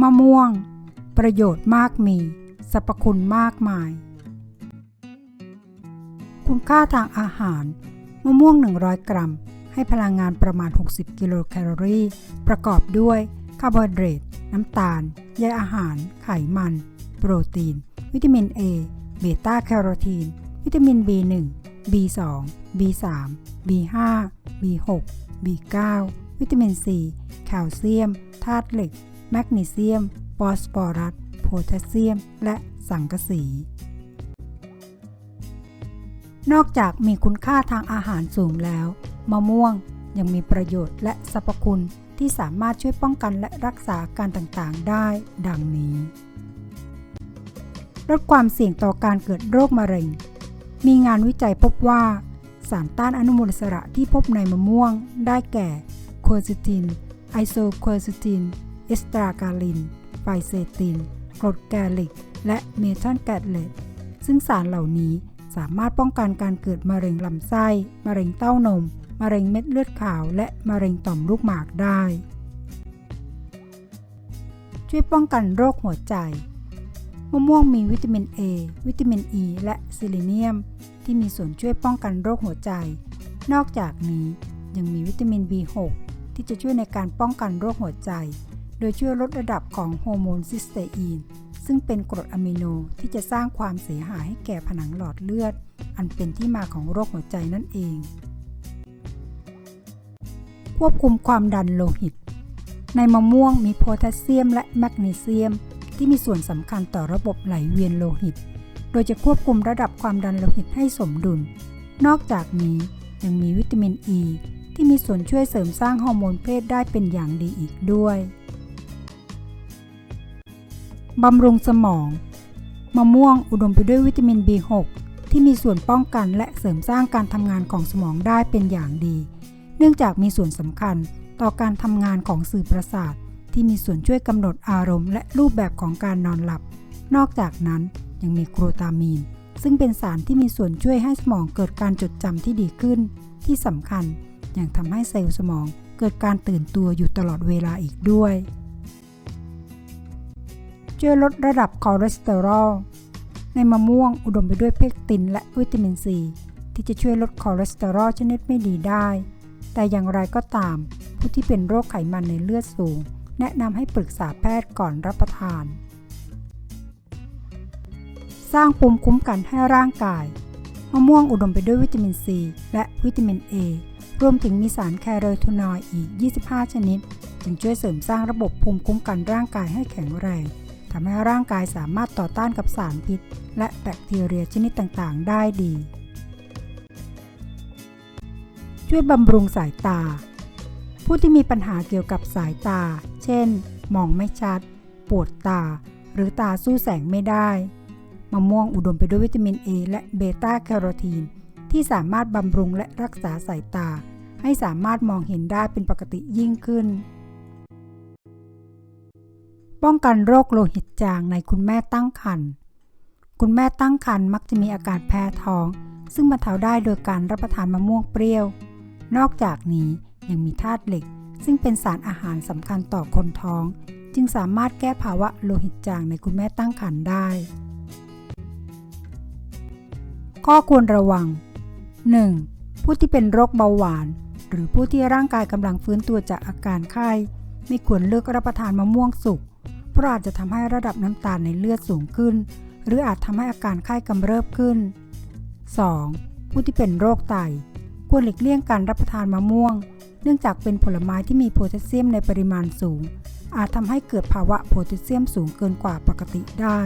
มะม่วง ประโยชน์มากมีสรรพคุณมากมาย คุณค่าทางอาหาร มะม่วง 100 กรัม ให้พลังงานประมาณ 60 กิโลแคลอรี่ ประกอบด้วยคาร์โบไฮเดรต น้ำตาล ใยอาหาร ไขมัน โปรตีน วิตามิน A เบต้าแคโรทีน วิตามิน B1 B2 B3 B5 B6 B9 วิตามิน C แคลเซียม ธาตุเหล็ก แมกนีเซียมฟอสฟอรัสโพแทสเซียม และสังกะสี นอกจากมีคุณค่าทางอาหารสูงแล้ว มะม่วงยังมีประโยชน์และสรรพคุณที่สามารถช่วยป้องกันและรักษาการต่างๆ ได้ดังนี้ลดความเสี่ยงต่อการเกิดโรคมะเร็ง มีงานวิจัยพบว่า สารต้านอนุมูลอิสระที่พบในมะม่วง ได้แก่ โคเซติน ไอโซโคเซติน สตรากาลิน ไฟเซตินกรดแกลิก และเมทัลแกตเลตซึ่งสารเหล่านี้สามารถป้องกันการเกิดมะเร็งลำไส้ มะเร็งเต้านม มะเร็งเม็ดเลือดขาว และมะเร็งต่อมลูกหมากได้ ช่วยป้องกันโรคหัวใจ มะม่วงมีวิตามิน A วิตามิน E และซิลิเนียม ที่มีส่วนช่วยป้องกันโรคหัวใจ นอกจากนี้ยังมีวิตามิน B6 ที่จะช่วยในการป้องกันโรคหัวใจ โดยช่วยลดระดับของโฮอร์โมนซิสเตอีน ซึ่งเป็นกรดอะมิโนที่จะสร้างความเสียหายให้แก่ผนังหลอดเลือด อันเป็นที่มาของโรคหัวใจนั่นเอง ควบคุมความดันโลหิต ในมะม่วงมีโพแทสเซียมและแมกนีเซียม ที่มีส่วนสำคัญต่อระบบไหลเวียนโลหิต โดยจะควบคุมระดับความดันโลหิตให้สมดุล นอกจากนี้ยังมีวิตามินอ e, ีที่มีส่วนช่วยเสริมสร้างฮอร์โมนเพศได้เป็นอย่างดีอีกด้วย บำรุงสมอง มะม่วงอุดมไปด้วยวิตามิน B6 ที่มีส่วนป้องกันและเสริมสร้างการทำงานของสมองได้เป็นอย่างดี เนื่องจากมีส่วนสำคัญต่อการทำงานของสื่อประสาท ที่มีส่วนช่วยกำหนดอารมณ์และรูปแบบของการนอนหลับ นอกจากนั้นยังมีกรูตามีน ซึ่งเป็นสารที่มีส่วนช่วยให้สมองเกิดการจดจำที่ดีขึ้น ที่สำคัญยังทำให้เซลล์สมองเกิดการตื่นตัวอยู่ตลอดเวลาอีกด้วย ช่วยลดระดับคอเลสเตอรอล ในมะม่วงอุดมไปด้วยเพกตินและวิตามินซี ที่จะช่วยลดคอเลสเตอรอลชนิดไม่ดีได้ แต่อย่างไรก็ตาม ผู้ที่เป็นโรคไขมันในเลือดสูง แนะนำให้ปรึกษาแพทย์ก่อนรับประทาน สร้างภูมิคุ้มกันให้ร่างกาย มะม่วงอุดมไปด้วยวิตามินซีและวิตามินเอรวมถึงมีสารแคโรทีนอยด์อีก 25 ชนิด จึงช่วยเสริมสร้างระบบภูมิคุ้มกันร่างกายให้แข็งแรง ทำให้ร่างกายสามารถต่อต้านกับสารพิษ และแบคทีเรียชนิดต่างๆ ได้ดี ช่วยบำรุงสายตา ผู้ที่มีปัญหาเกี่ยวกับสายตา เช่น มองไม่ชัด ปวดตา หรือตาสู้แสงไม่ได้ มะม่วงอุดมไปด้วยวิตามิน A และเบต้าแคโรทีน ที่สามารถบำรุงและรักษาสายตา ให้สามารถมองเห็นได้เป็นปกติยิ่งขึ้น ป้องกันโรคโลหิตจางในคุณแม่ตั้งครรภ์คุณแม่ตั้งครรภ์มักจะมีอาการแพ้ท้อง ซึ่งบรรเทาได้โดยการรับประทานมะม่วงเปรี้ยว นอกจากนี้ยังมีธาตุเหล็ก ซึ่งเป็นสารอาหารสำคัญต่อคนท้อง จึงสามารถแก้ภาวะโลหิตจางในคุณแม่ตั้งครรภ์ได้ ข้อควรระวัง 1. ผู้ที่เป็นโรคเบาหวาน หรือผู้ที่ร่างกายกำลังฟื้นตัวจากอาการไข้ ไม่ควรเลือกรับประทานมะม่วงสุก เพราะอาจจะทำให้ระดับน้ำตาลในเลือดสูงขึ้น หรืออาจทำให้อาการไข้กำเริบขึ้น 2. ผู้ที่เป็นโรคไต ควรหลีกเลี่ยงการรับประทานมะม่วง เนื่องจากเป็นผลไม้ที่มีโพแทสเซียมในปริมาณสูง อาจทำให้เกิดภาวะโพแทสเซียมสูงเกินกว่าปกติได้